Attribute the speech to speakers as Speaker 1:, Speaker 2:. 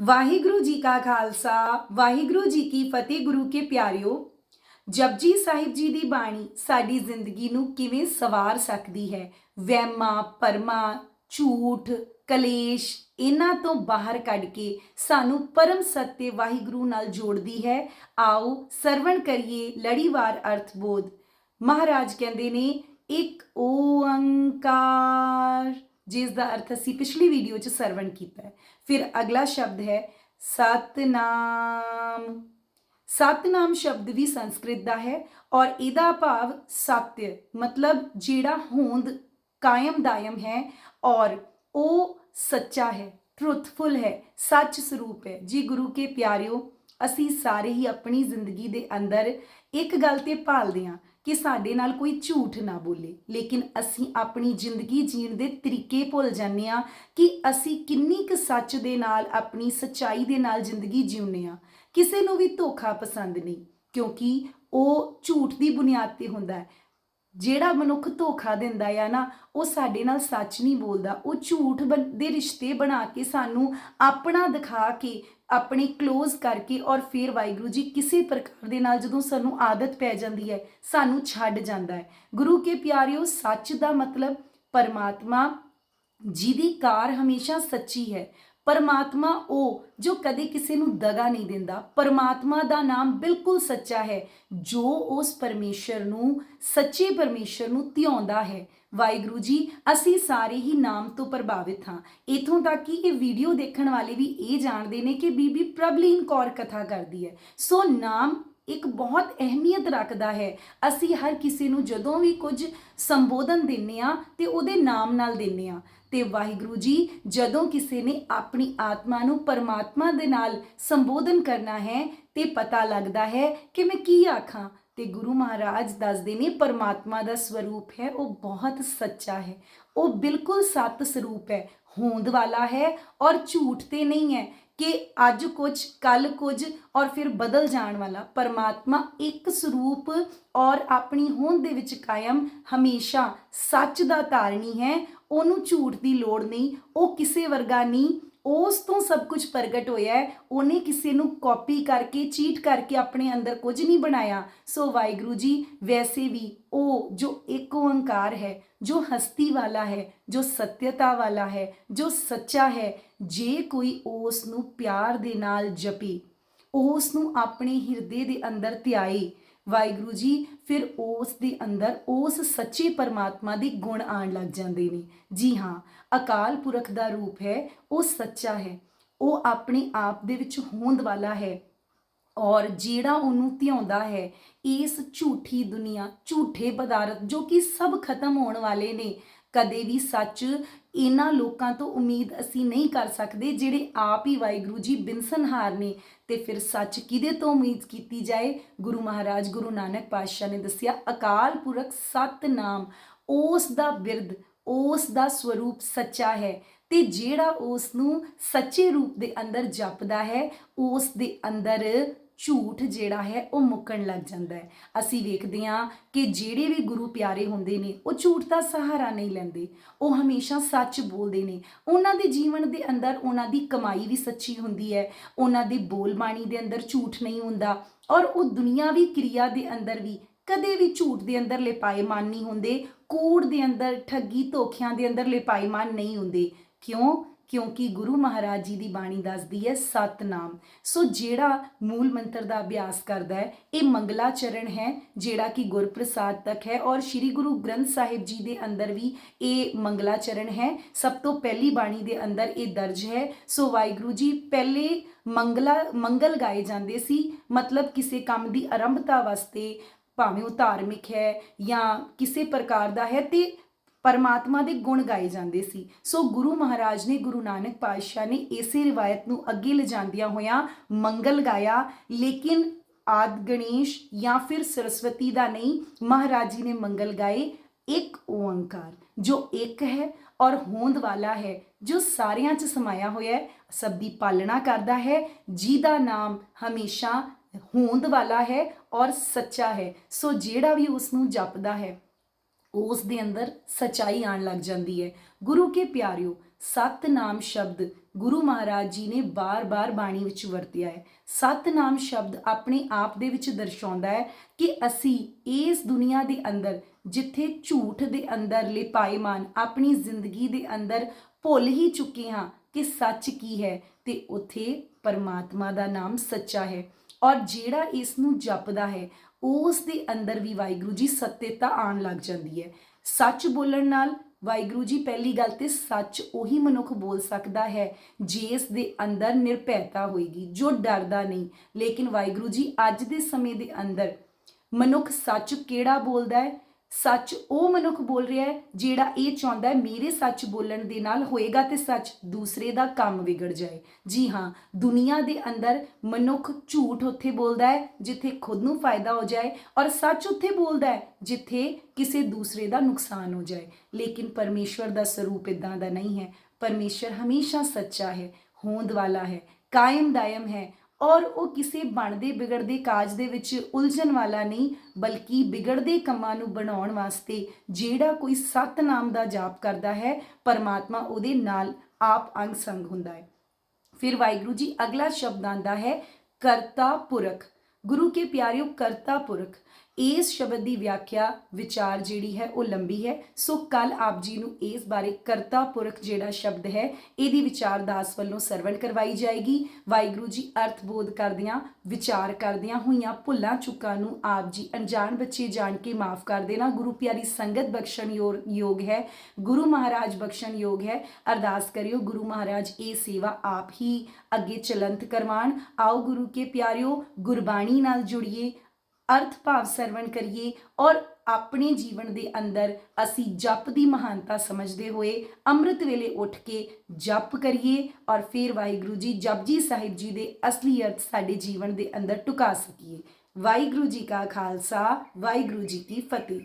Speaker 1: ਵਾਹਿਗੁਰੂ ਜੀ ਕਾ ਖਾਲਸਾ, ਵਾਹਿਗੁਰੂ ਜੀ ਕੀ ਫਤਿਹ ਗੁਰੂ ਕੇ ਪਿਆਰਿਓ। ਜਪਜੀ ਸਾਹਿਬ ਜੀ ਦੀ ਬਾਣੀ ਸਾਡੀ ਜ਼ਿੰਦਗੀ ਨੂੰ ਕਿਵੇਂ ਸਵਾਰ ਸਕਦੀ ਹੈ? ਵਹਿਮਾਂ, ਪਰਮਾ, ਝੂਠ, ਕਲੇਸ਼, ਇਹਨਾਂ ਤੋਂ ਬਾਹਰ ਕੱਢ ਕੇ ਸਾਨੂੰ ਪਰਮ ਸੱਤੇ ਵਾਹਿਗੁਰੂ ਨਾਲ ਜੋੜਦੀ ਹੈ। ਆਓ ਸਰਵਣ ਕਰੀਏ ਲੜੀਵਾਰ ਅਰਥ ਬੋਧ ਮਹਾਰਾਜ ਕਹਿੰਦੇ ਨੇ, ਇੱਕ ਓੰਕਾਰ। ਜਿਸ ਦਾ ਅਰਥ ਅਸੀਂ ਪਿਛਲੀ ਵੀਡੀਓ 'ਚ ਸਰਵਣ ਕੀਤਾ ਹੈ। ਫਿਰ ਅਗਲਾ ਸ਼ਬਦ ਹੈ ਸਤਨਾਮ। ਸਤਨਾਮ ਸ਼ਬਦ ਵੀ ਸੰਸਕ੍ਰਿਤ ਦਾ ਹੈ ਔਰ ਇਹਦਾ ਭਾਵ ਸਤਿ, ਮਤਲਬ ਜਿਹੜਾ ਹੋਂਦ ਕਾਇਮ ਦਾਇਮ ਹੈ ਔਰ ਉਹ ਸੱਚਾ ਹੈ ਟਰੂਥਫੁਲ ਹੈ, ਸੱਚ ਸਰੂਪ ਹੈ। ਜੀ ਗੁਰੂ ਕੇ ਪਿਆਰਿਓ, ਅਸੀਂ ਸਾਰੇ ਹੀ ਆਪਣੀ ਜ਼ਿੰਦਗੀ ਦੇ ਅੰਦਰ ਇੱਕ ਗੱਲ ਤੇ ਭਾਲਦੇ ਹਾਂ ਕਿ ਸਾਡੇ ਨਾਲ ਕੋਈ ਝੂਠ ਨਾ ਬੋਲੇ। ਲੇਕਿਨ ਅਸੀਂ ਆਪਣੀ ਜ਼ਿੰਦਗੀ ਜੀਣ ਦੇ ਤਰੀਕੇ ਭੁੱਲ ਜਾਂਦੇ ਹਾਂ ਕਿ ਅਸੀਂ ਕਿੰਨੀ ਕੁ ਸੱਚ ਦੇ ਨਾਲ, ਆਪਣੀ ਸੱਚਾਈ ਦੇ ਨਾਲ ਜ਼ਿੰਦਗੀ ਜਿਉਂਦੇ ਹਾਂ। ਕਿਸੇ ਨੂੰ ਵੀ ਧੋਖਾ ਪਸੰਦ ਨਹੀਂ, ਕਿਉਂਕਿ ਉਹ ਝੂਠ ਦੀ ਬੁਨਿਆਦ ਤੇ ਹੁੰਦਾ ਹੈ। ਜਿਹੜਾ ਮਨੁੱਖ ਧੋਖਾ ਦਿੰਦਾ ਆ ਨਾ, ਉਹ ਸਾਡੇ ਨਾਲ ਸੱਚ ਨਹੀਂ ਬੋਲਦਾ। ਉਹ ਝੂਠ ਬਣ- ਦੇ ਰਿਸ਼ਤੇ ਬਣਾ ਕੇ ਸਾਨੂੰ ਆਪਣਾ ਦਿਖਾ ਕੇ, ਆਪਣੇ ক্লোਜ਼ ਕਰਕੇ ਔਰ ਫਿਰ ਵਾਹਿਗੁਰੂ ਜੀ ਕਿਸੇ ਪ੍ਰਕਾਰ ਦੇ ਨਾਲ ਜਦੋਂ ਸਾਨੂੰ ਆਦਤ ਪੈ ਜਾਂਦੀ ਹੈ, ਸਾਨੂੰ ਛੱਡ ਜਾਂਦਾ ਹੈ। ਗੁਰੂ ਕੇ ਪਿਆਰਿਓ, ਸੱਚ ਦਾ ਮਤਲਬ ਪਰਮਾਤਮਾ, ਜਿਹਦੀ ਕਾਰ ਹਮੇਸ਼ਾ ਸੱਚੀ ਹੈ। ਪਰਮਾਤਮਾ ਉਹ ਜੋ ਕਦੇ ਕਿਸੇ ਨੂੰ ਦਗਾ ਨਹੀਂ ਦਿੰਦਾ। ਪਰਮਾਤਮਾ ਦਾ ਨਾਮ ਬਿਲਕੁਲ ਸੱਚਾ ਹੈ, ਜੋ ਉਸ ਪਰਮੇਸ਼ਰ ਨੂੰ, ਸੱਚੇ ਪਰਮੇਸ਼ਰ ਨੂੰ ਧਿਆਉਂਦਾ ਹੈ। ਵਾਹਿਗੁਰੂ ਜੀ, ਅਸੀਂ ਸਾਰੇ ਹੀ ਨਾਮ ਤੋਂ ਪ੍ਰਭਾਵਿਤ ਹਾਂ। ਇਥੋਂ ਤੱਕ ਕਿ ਇਹ ਵੀਡੀਓ ਦੇਖਣ ਵਾਲੇ ਵੀ ਇਹ ਜਾਣਦੇ ਨੇ ਕਿ ਬੀਬੀ ਪ੍ਰਬਲੀਨ ਕੌਰ ਕਥਾ ਕਰਦੀ ਹੈ। ਸੋ ਨਾਮ ਇੱਕ ਬਹੁਤ ਅਹਿਮੀਅਤ ਰੱਖਦਾ ਹੈ। ਅਸੀਂ ਹਰ ਕਿਸੇ ਨੂੰ ਜਦੋਂ ਵੀ ਕੁਝ ਸੰਬੋਧਨ ਦਿੰਨੇ ਆ, ਤੇ ਉਹਦੇ ਨਾਮ ਨਾਲ ਦਿੰਨੇ ਆ। ਤੇ ਵਾਹਿਗੁਰੂ ਜੀ, ਜਦੋਂ ਕਿਸੇ ਨੇ ਆਪਣੀ ਆਤਮਾ ਨੂੰ ਪਰਮਾਤਮਾ ਦੇ ਨਾਲ ਸੰਬੋਧਨ ਕਰਨਾ ਹੈ, ਤੇ ਪਤਾ ਲੱਗਦਾ ਹੈ ਕਿ ਮੈਂ ਕੀ ਆਖਾਂ। ਤੇ ਗੁਰੂ ਮਹਾਰਾਜ ਦੱਸਦੇ ਨੇ, ਪਰਮਾਤਮਾ ਦਾ ਸਰੂਪ ਹੈ, ਉਹ ਬਹੁਤ ਸੱਚਾ ਹੈ। ਉਹ ਬਿਲਕੁਲ ਸਤ ਸਰੂਪ ਹੈ। ਹੋਂਦ ਵਾਲਾ ਹੈ ਔਰ ਝੂਠ ਤੇ ਨਹੀਂ ਹੈ ਕਿ ਅੱਜ ਕੁਝ ਕੱਲ ਕੁਝ ਔਰ ਫਿਰ ਬਦਲ ਜਾਣ ਵਾਲਾ। ਪਰਮਾਤਮਾ ਇੱਕ ਸਰੂਪ ਔਰ ਆਪਣੀ ਹੋਂਦ ਦੇ ਵਿੱਚ ਕਾਇਮ ਹਮੇਸ਼ਾ ਸੱਚ ਦਾ ਧਾਰਨੀ ਹੈ ਉਹਨੂੰ ਝੂਠ ਦੀ ਲੋੜ ਨਹੀਂ, ਉਹ ਕਿਸੇ ਵਰਗਾ ਨਹੀਂ, ਉਸ ਤੋਂ ਸਭ ਕੁਝ ਪ੍ਰਗਟ ਹੋਇਆ ਹੈ। ਉਹਨੇ ਕਿਸੇ ਨੂੰ ਕਾਪੀ ਕਰਕੇ ਚੀਟ ਕਰਕੇ ਆਪਣੇ ਅੰਦਰ ਕੁਝ ਨਹੀਂ ਬਣਾਇਆ। ਸੋ ਵਾਹਿਗੁਰੂ ਜੀ, ਵੈਸੇ ਵੀ ਉਹ ਜੋ ਇੱਕ ਓੰਕਾਰ ਹੈ, ਜੋ ਹਸਤੀ ਵਾਲਾ ਹੈ, ਜੋ ਸਤਿਅਤਾ ਵਾਲਾ ਹੈ, ਜੋ ਸੱਚਾ ਹੈ, ਜੇ ਕੋਈ ਉਸ ਨੂੰ ਪਿਆਰ ਦੇ ਨਾਲ ਜਪੇ, ਉਸ ਨੂੰ ਆਪਣੇ ਹਿਰਦੇ ਦੇ ਅੰਦਰ ਧਿਆਏ ਵਾਹਿਗੁਰੂ ਜੀ, ਫਿਰ ਉਸ ਦੇ ਅੰਦਰ ਉਸ ਸੱਚੇ ਪਰਮਾਤਮਾ ਦੇ ਗੁਣ ਆਣ ਲੱਗ ਜਾਂਦੇ ਨੇ। ਜੀ ਹਾਂ, ਅਕਾਲ ਪੁਰਖ ਦਾ ਰੂਪ ਹੈ, ਉਹ ਸੱਚਾ ਹੈ, ਉਹ ਆਪਣੇ ਆਪ ਦੇ ਵਿੱਚ ਹੋਂਦ ਵਾਲਾ ਹੈ ਔਰ ਜਿਹੜਾ ਉਹਨੂੰ ਧਿਆਉਂਦਾ ਹੈ, ਇਸ ਝੂਠੀ ਦੁਨੀਆ, ਝੂਠੇ ਪਦਾਰਥ ਜੋ ਕਿ ਸਭ ਖਤਮ ਹੋਣ ਵਾਲੇ ਨੇ ਕਦੇ ਵੀ ਸੱਚ ਇਹਨਾਂ ਲੋਕਾਂ ਤੋਂ ਉਮੀਦ ਅਸੀਂ ਨਹੀਂ ਕਰ ਸਕਦੇ ਜਿਹੜੇ ਆਪ ਹੀ ਵਾਹਿਗੁਰੂ ਜੀ ਬਿਨਸਨਹਾਰ ਨੇ। ਤੇ ਫਿਰ ਸੱਚ ਕਿਹਦੇ ਤੋਂ ਉਮੀਦ ਕੀਤੀ ਜਾਏ? ਗੁਰੂ ਮਹਾਰਾਜ, ਗੁਰੂ ਨਾਨਕ ਪਾਤਸ਼ਾਹ ਨੇ ਦੱਸਿਆ, ਅਕਾਲ ਪੁਰਖ ਸਤਨਾਮ, ਉਸ ਦਾ ਬਿਰਧ, ਉਸ ਦਾ ਸਵਰੂਪ ਸੱਚਾ ਹੈ। ਤੇ ਜਿਹੜਾ ਉਸ ਨੂੰ ਸੱਚੇ ਰੂਪ ਦੇ ਅੰਦਰ ਜਪਦਾ ਹੈ, ਉਸ ਦੇ ਅੰਦਰ ਝੂਠ ਜਿਹੜਾ ਹੈ ਉਹ ਮੁੱਕਣ ਲੱਗ ਜਾਂਦਾ ਹੈ। ਅਸੀਂ ਵੇਖਦੇ ਹਾਂ ਕਿ ਜਿਹੜੇ ਵੀ ਗੁਰੂ ਪਿਆਰੇ ਹੁੰਦੇ ਨੇ, ਉਹ ਝੂਠ ਦਾ ਸਹਾਰਾ ਨਹੀਂ ਲੈਂਦੇ। ਉਹ ਹਮੇਸ਼ਾ ਸੱਚ ਬੋਲਦੇ ਨੇ। ਉਹਨਾਂ ਦੇ ਜੀਵਨ ਦੇ ਅੰਦਰ ਉਹਨਾਂ ਦੀ ਕਮਾਈ ਵੀ ਸੱਚੀ ਹੁੰਦੀ ਹੈ। ਉਹਨਾਂ ਦੀ ਬੋਲਬਾਣੀ ਦੇ ਅੰਦਰ ਝੂਠ ਨਹੀਂ ਹੁੰਦਾ ਔਰ ਉਹ ਦੁਨੀਆਵੀ ਕਿਰਿਆ ਦੇ ਅੰਦਰ ਵੀ ਕਦੇ ਵੀ ਝੂਠ ਦੇ ਅੰਦਰ ਲਿਪਾਏਮਾਨ ਨਹੀਂ ਹੁੰਦੇ। ਕੂੜ ਦੇ ਅੰਦਰ, ਠੱਗੀ, ਧੋਖਿਆਂ ਦੇ ਅੰਦਰ ਲਿਪਾਏਮਾਨ ਨਹੀਂ ਹੁੰਦੇ। ਕਿਉਂ? ਕਿਉਂਕਿ ਗੁਰੂ ਮਹਾਰਾਜ ਜੀ ਦੀ ਬਾਣੀ ਦੱਸਦੀ ਹੈ, ਸਤਨਾਮ। ਸੋ ਜਿਹੜਾ ਮੂਲ ਮੰਤਰ ਦਾ ਅਭਿਆਸ ਕਰਦਾ ਹੈ, ਇਹ ਮੰਗਲਾ ਚਰਨ ਹੈ, ਜਿਹੜਾ ਕਿ ਗੁਰਪ੍ਰਸਾਦ ਤੱਕ ਹੈ ਔਰ ਸ੍ਰੀ ਗੁਰੂ ਗ੍ਰੰਥ ਸਾਹਿਬ ਜੀ ਦੇ ਅੰਦਰ ਵੀ ਇਹ ਮੰਗਲਾ ਚਰਨ ਹੈ। ਸਭ ਤੋਂ ਪਹਿਲੀ ਬਾਣੀ ਦੇ ਅੰਦਰ ਇਹ ਦਰਜ ਹੈ। ਸੋ ਵਾਹਿਗੁਰੂ ਜੀ, ਪਹਿਲੇ ਮੰਗਲਾ, ਮੰਗਲ ਗਾਏ ਜਾਂਦੇ ਸੀ, ਮਤਲਬ ਕਿਸੇ ਕੰਮ ਦੀ ਆਰੰਭਤਾ ਵਾਸਤੇ ਭਾਵੇਂ ਉਹ ਧਾਰਮਿਕ ਹੈ ਜਾਂ ਕਿਸੇ ਪ੍ਰਕਾਰ ਦਾ ਹੈ ਤੇ ਪਰਮਾਤਮਾ ਦੇ ਗੁਣ ਗਾਏ ਜਾਂਦੇ ਸੀ। ਸੋ ਗੁਰੂ ਮਹਾਰਾਜ ਨੇ, ਗੁਰੂ ਨਾਨਕ ਪਾਤਸ਼ਾਹ ਨੇ ਇਸੇ ਰਿਵਾਇਤ ਨੂੰ ਅੱਗੇ ਲਿਜਾਂਦਿਆਂ ਹੋਇਆਂ ਮੰਗਲ ਗਾਇਆ। ਲੇਕਿਨ ਆਦ ਗਣੇਸ਼ ਜਾਂ ਫਿਰ ਸਰਸਵਤੀ ਦਾ ਨਹੀਂ, ਮਹਾਰਾਜ ਜੀ ਨੇ ਮੰਗਲ ਗਾਏ ਇੱਕ ਓੰਕਾਰ, ਜੋ ਇੱਕ ਹੈ ਔਰ ਹੋਂਦ ਵਾਲਾ ਹੈ, ਜੋ ਸਾਰਿਆਂ 'ਚ ਸਮਾਇਆ ਹੋਇਆ ਹੈ, ਸਭ ਦੀ ਪਾਲਣਾ ਕਰਦਾ ਹੈ, ਜਿਹਦਾ ਨਾਮ ਹਮੇਸ਼ਾ ਹੋਂਦ ਵਾਲਾ ਹੈ ਔਰ ਸੱਚਾ ਹੈ। ਸੋ ਜਿਹੜਾ ਵੀ ਉਸ ਨੂੰ ਜਪਦਾ ਹੈ ਉਸ ਦੇ ਅੰਦਰ ਸਚਾਈ ਆਣ ਲੱਗ ਜਾਂਦੀ ਹੈ। ਗੁਰੂ ਕੇ ਪਿਆਰਿਓ, ਸਤਨਾਮ ਸ਼ਬਦ ਗੁਰੂ ਮਹਾਰਾਜ ਜੀ ਨੇ ਬਾਰ-ਬਾਰ ਬਾਣੀ ਵਿੱਚ ਵਰਤਿਆ ਹੈ। ਸਤਨਾਮ ਸ਼ਬਦ ਆਪਣੇ ਆਪ ਦੇ ਵਿੱਚ ਦਰਸਾਉਂਦਾ ਹੈ ਕਿ ਅਸੀਂ ਇਸ ਦੁਨੀਆ ਦੇ ਅੰਦਰ, ਜਿੱਥੇ ਝੂਠ ਦੇ ਅੰਦਰ ਲਿਪਾਈਮਾਨ ਆਪਣੀ ਜ਼ਿੰਦਗੀ ਦੇ ਅੰਦਰ ਭੁੱਲ ਹੀ ਚੁੱਕੇ ਹਾਂ ਕਿ ਸੱਚ ਕੀ ਹੈ ਤੇ ਉਥੇ ਪਰਮਾਤਮਾ ਦਾ ਨਾਮ ਸੱਚਾ ਹੈ ਔਰ ਜਿਹੜਾ ਇਸ ਨੂੰ ਜਪਦਾ ਹੈ ਉਸ ਦੇ ਅੰਦਰ ਵੀ ਵਾਹਿਗੁਰੂ ਜੀ ਸੱਤਿਅਤਾ ਆਉਣ ਲੱਗ ਜਾਂਦੀ ਹੈ। ਸੱਚ ਬੋਲਣ ਨਾਲ ਵਾਹਿਗੁਰੂ ਜੀ ਪਹਿਲੀ ਗੱਲ ਤੇ ਸੱਚ ਉਹੀ ਮਨੁੱਖ ਬੋਲ ਸਕਦਾ ਹੈ ਜਿਸ ਦੇ ਅੰਦਰ ਨਿਰਭੈਤਾ ਹੋਏਗੀ, ਜੋ ਡਰਦਾ ਨਹੀਂ। ਲੇਕਿਨ ਵਾਹਿਗੁਰੂ ਜੀ ਅੱਜ ਦੇ ਸਮੇਂ ਦੇ ਅੰਦਰ ਮਨੁੱਖ ਸੱਚ ਕਿਹੜਾ ਬੋਲਦਾ ਹੈ? ਸੱਚ ਉਹ ਮਨੁੱਖ ਬੋਲ ਰਿਹਾ ਹੈ ਜਿਹੜਾ ਇਹ ਚਾਹੁੰਦਾ ਹੈ ਮੇਰੇ ਸੱਚ ਬੋਲਣ ਦੇ ਨਾਲ ਹੋਏਗਾ ਤੇ ਸੱਚ ਦੂਸਰੇ ਦਾ ਕੰਮ ਵਿਗੜ ਜਾਏ। ਜੀ ਹਾਂ, ਦੁਨੀਆ ਦੇ ਅੰਦਰ ਮਨੁੱਖ ਝੂਠ ਉੱਥੇ ਬੋਲਦਾ ਹੈ ਜਿੱਥੇ ਖੁਦ ਨੂੰ ਫਾਇਦਾ ਹੋ ਜਾਏ ਔਰ ਸੱਚ ਉੱਥੇ ਬੋਲਦਾ ਹੈ ਜਿੱਥੇ ਕਿਸੇ ਦੂਸਰੇ ਦਾ ਨੁਕਸਾਨ ਹੋ ਜਾਏ। ਲੇਕਿਨ ਪਰਮੇਸ਼ਵਰ ਦਾ ਸਰੂਪ ਇਦਾਂ ਦਾ ਨਹੀਂ ਹੈ। ਪਰਮੇਸ਼ਰ ਹਮੇਸ਼ਾ ਸੱਚਾ ਹੈ, ਹੋਂਦ ਵਾਲਾ ਹੈ ਕਾਇਮ ਦਾਇਮ ਹੈ ਔਰ ਉਹ ਕਿਸੇ ਬਣਦੇ ਵਿਗੜਦੇ ਕਾਜ ਦੇ ਵਿੱਚ ਉਲਝਣ ਵਾਲਾ ਨਹੀਂ, ਬਲਕਿ ਵਿਗੜਦੇ ਕੰਮਾਂ ਨੂੰ ਬਣਾਉਣ ਵਾਸਤੇ ਜਿਹੜਾ ਕੋਈ ਸਤਨਾਮ ਦਾ ਜਾਪ ਕਰਦਾ ਹੈ, ਪਰਮਾਤਮਾ ਉਹਦੇ ਨਾਲ ਆਪ ਅੰਗ ਸੰਗ ਹੁੰਦਾ ਹੈ। ਫਿਰ ਵਾਹਿਗੁਰੂ ਜੀ ਅਗਲਾ ਸ਼ਬਦ ਆਂਦਾ ਹੈ ਕਰਤਾ ਪੁਰਖ। ਗੁਰੂ ਕੇ ਪਿਆਰਿਓ ਕਰਤਾ ਪੁਰਖ। ਇਸ ਸ਼ਬਦ ਦੀ ਵਿਆਖਿਆ ਵਿਚਾਰ ਜਿਹੜੀ ਹੈ ਉਹ ਲੰਬੀ ਹੈ। ਸੋ ਕੱਲ ਆਪ ਜੀ ਨੂੰ ਇਸ ਬਾਰੇ ਕਰਤਾ ਪੁਰਖ ਜਿਹੜਾ ਸ਼ਬਦ ਹੈ, ਇਹਦੀ ਵਿਚਾਰ ਦਾਸ ਵੱਲੋਂ ਸਰਵਣ ਕਰਵਾਈ ਜਾਏਗੀ। ਵਾਹਿਗੁਰੂ ਜੀ ਅਰਥ ਬੋਧ ਕਰਦਿਆਂ, ਵਿਚਾਰ ਕਰਦਿਆਂ ਹੋਈਆਂ ਭੁੱਲਾਂ ਚੁੱਕਾਂ ਨੂੰ ਆਪ ਜੀ ਅਣਜਾਣ ਬੱਚੇ ਜਾਣ ਕੇ ਮਾਫ ਕਰ ਦੇਣਾ। ਗੁਰੂ ਪਿਆਰੀ ਸੰਗਤ ਬਖਸ਼ਣ ਯੋਰ- ਯੋਗ ਹੈ। ਗੁਰੂ ਮਹਾਰਾਜ ਬਖਸ਼ਣ ਯੋਗ ਹੈ। ਅਰਦਾਸ ਕਰਿਓ ਗੁਰੂ ਮਹਾਰਾਜ ਇਹ ਸੇਵਾ ਆਪ ਹੀ ਅੱਗੇ ਚਲੰਤ ਕਰਵਾਣ। ਆਓ ਗੁਰੂ ਕੇ ਪਿਆਰਿਓ, ਗੁਰਬਾਣੀ ਨਾਲ ਜੁੜੀਏ। ਅਰਥ ਭਾਵ ਸਰਵਣ ਕਰੀਏ ਔਰ ਆਪਣੇ ਜੀਵਨ ਦੇ ਅੰਦਰ ਅਸੀਂ ਜਪ ਦੀ ਮਹਾਨਤਾ ਸਮਝਦੇ ਹੋਏ ਅੰਮ੍ਰਿਤ ਵੇਲੇ ਉੱਠ ਕੇ ਜਪ ਕਰੀਏ ਔਰ ਫਿਰ ਵਾਹਿਗੁਰੂ ਜੀ ਜਪਜੀ ਸਾਹਿਬ ਜੀ ਦੇ ਅਸਲੀ ਅਰਥ ਸਾਡੇ ਜੀਵਨ ਦੇ ਅੰਦਰ ਟੁਕਾ ਸਕੀਏ। ਵਾਹਿਗੁਰੂ ਜੀ ਕਾ ਖਾਲਸਾ, ਵਾਹਿਗੁਰੂ ਜੀ ਕੀ ਫਤਿਹ।